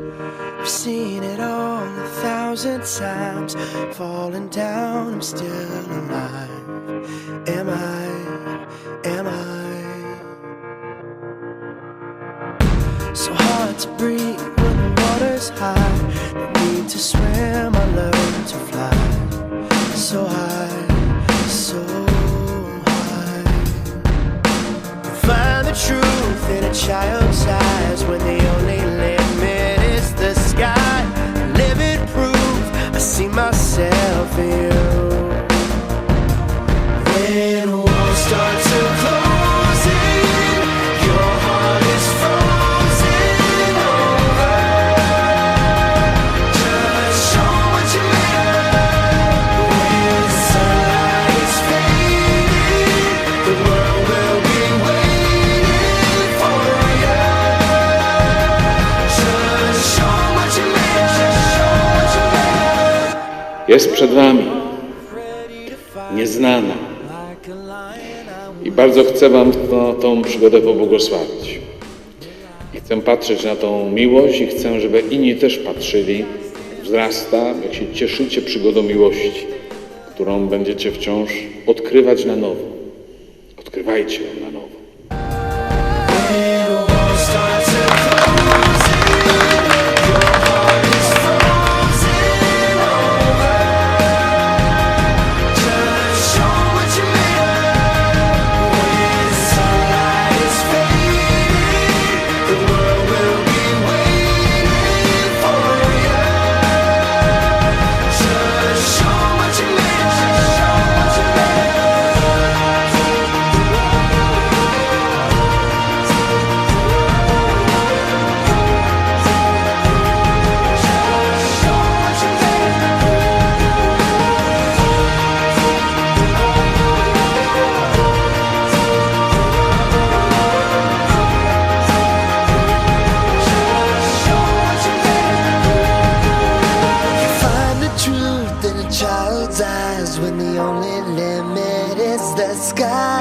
I've seen it all a thousand times. Falling down, I'm still alive. Am I? Am I? So hard to breathe when the water's high. No need to swim, I learn to fly. So high, so high. Find the truth in a child's jest przed Wami, nieznana. I bardzo chcę Wam to, tą przygodę pobłogosławić. I chcę patrzeć na tą miłość i chcę, żeby inni też patrzyli. Wzrasta, jak się cieszycie przygodą miłości, którą będziecie wciąż odkrywać na nowo. Odkrywajcie ją na nowo. Only limit is the sky.